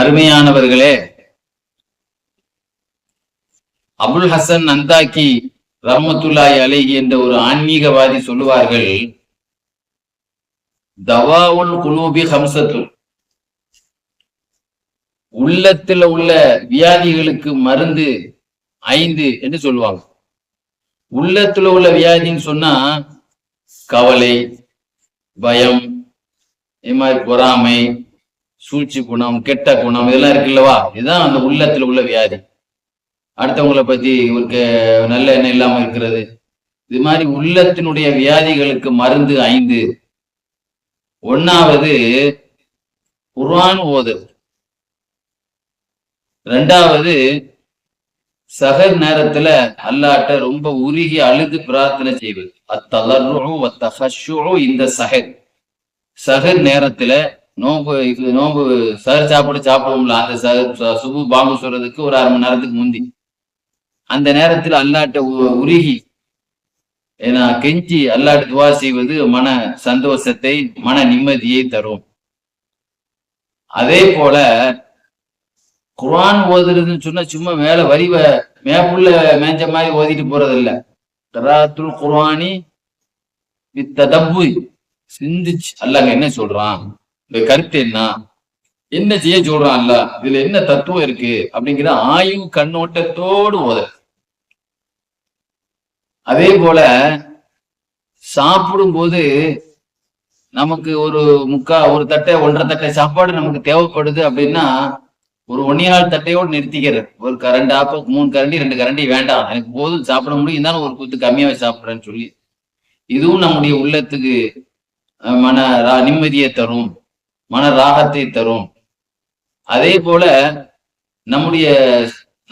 அருமையானவர்களே அபுல் ஹசன் நந்தாக்கி ரஹமத்துல்லாய் அலைஹி என்ற ஒரு ஆன்மீகவாதி சொல்லுவார்கள் தவாவுல் குலூபி ஹம்சத்து உள்ளத்துல உள்ள வியாதிகளுக்கு மருந்து ஐந்து என்று சொல்லுவாங்க. உள்ளத்துல உள்ள வியாதின்னு சொன்னா கவலை பயம் இது மாதிரி பொறாமை சூழ்ச்சி குணம் கெட்ட குணம் இதெல்லாம் இருக்குல்லவா இதுதான் அந்த உள்ளத்துல உள்ள வியாதி. அடுத்தவங்களை பத்தி இவருக்கு நல்ல எண்ணம் இல்லாம இருக்கிறது. இது மாதிரி உள்ளத்தினுடைய வியாதிகளுக்கு மருந்து ஐந்து. ஒன்னாவது குர்ஆன் ஓதல் ரெண்டாவது சகர் நேரத்துல அல்லாட்ட ரொம்ப உருகி அழுது பிரார்த்தனை செய்வது. அத்தலர்ரு இந்த சஹர். சகர் நேரத்துல நோம்பு இது நோம்பு சகர் சாப்பாடு சாப்பிடுவோம்ல. அந்த சகர் சுபு பாம்பு சொல்றதுக்கு ஒரு அரை மணி நேரத்துக்கு முந்தி. அந்த நேரத்தில் அல்லாட்ட உ- உருகி ஏன்னா கெஞ்சி அல்லாட்டு துவா செய்வது மன சந்தோஷத்தை மன நிம்மதியை தரும். அதே போல குரான் ஓதுறதுன்னு சொன்னா சும்மா மேல வரிவ மேப்புள்ள மேஞ்ச மாதிரி ஓதிட்டு போறது இல்ல கராத்துல் குர்ஆனி வித்ததப்பு சிந்திச்சு அல்லாங்க என்ன சொல்றான்? இந்த கருத்து என்ன? என்ன செய்ய சொல்றான் இதுல என்ன தத்துவம் இருக்கு? அப்படிங்கிற ஆய்வு கண்ணோட்டத்தோடு ஓத. அதே போல சாப்பிடும் போது நமக்கு ஒரு முக்கா ஒரு தட்டை ஒன்றரை தட்டை சாப்பாடு நமக்கு தேவைப்படுது அப்படின்னா ஒரு ஒன்னியால் தட்டையோடு நிறுத்திக்கிறது. ஒரு கரண்ட் ஆப்போ ஆப்ப மூணு கரண்டி ரெண்டு கரண்டி வேண்டாம். எனக்கு போதும் சாப்பிட முடியும். இருந்தாலும் ஒரு குத்து கம்மியாவே சாப்பிடுறேன்னு சொல்லி. இதுவும் நம்முடைய உள்ளத்துக்கு மன நிம்மதியை தரும். மன ராகத்தை தரும். அதே போல நம்முடைய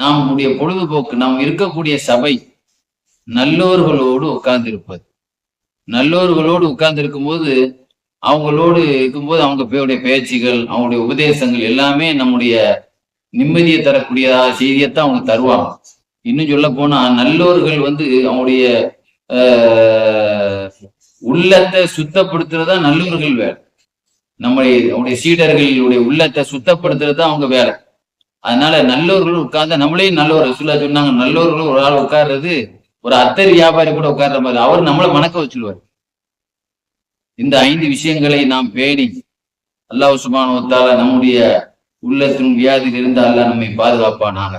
நம்முடைய பொழுதுபோக்கு நாம் இருக்கக்கூடிய சபை நல்லோர்களோடு உட்கார்ந்திருப்பது. நல்லோர்களோடு உட்கார்ந்து இருக்கும்போது அவங்களோடு இருக்கும்போது அவங்க பேருடைய பேச்சுகள் அவங்களுடைய உபதேசங்கள் எல்லாமே நம்முடைய நிம்மதியை தரக்கூடிய செய்தியைத்தான் அவங்க தருவாங்க. இன்னும் சொல்ல போனா நல்லோர்கள் வந்து அவங்களுடைய உள்ளத்தை சுத்தப்படுத்துறதா நல்லோர்கள் வேலை. நம்முடைய அவனுடைய சீடர்களுடைய உள்ளத்தை சுத்தப்படுத்துறது தான் அவங்க வேலை. அதனால நல்லவர்கள் உட்கார்ந்து நம்மளே நல்லோர் ரசூலா சொன்னாங்க நல்லவர்கள் ஒரு ஆள் உட்கார்றது ஒரு அத்தர் வியாபாரி கூட உட்கார்ற மாதிரி அவர் நம்மளை மணக்க வச்சுருவார். இந்த ஐந்து விஷயங்களை நாம் பேணி அல்லாஹ் சுபானுவத்தால நம்முடைய உள்ளத்தின் வியாதியில் இருந்து அல்லாஹ் நம்மை பாதுகாப்பானாக.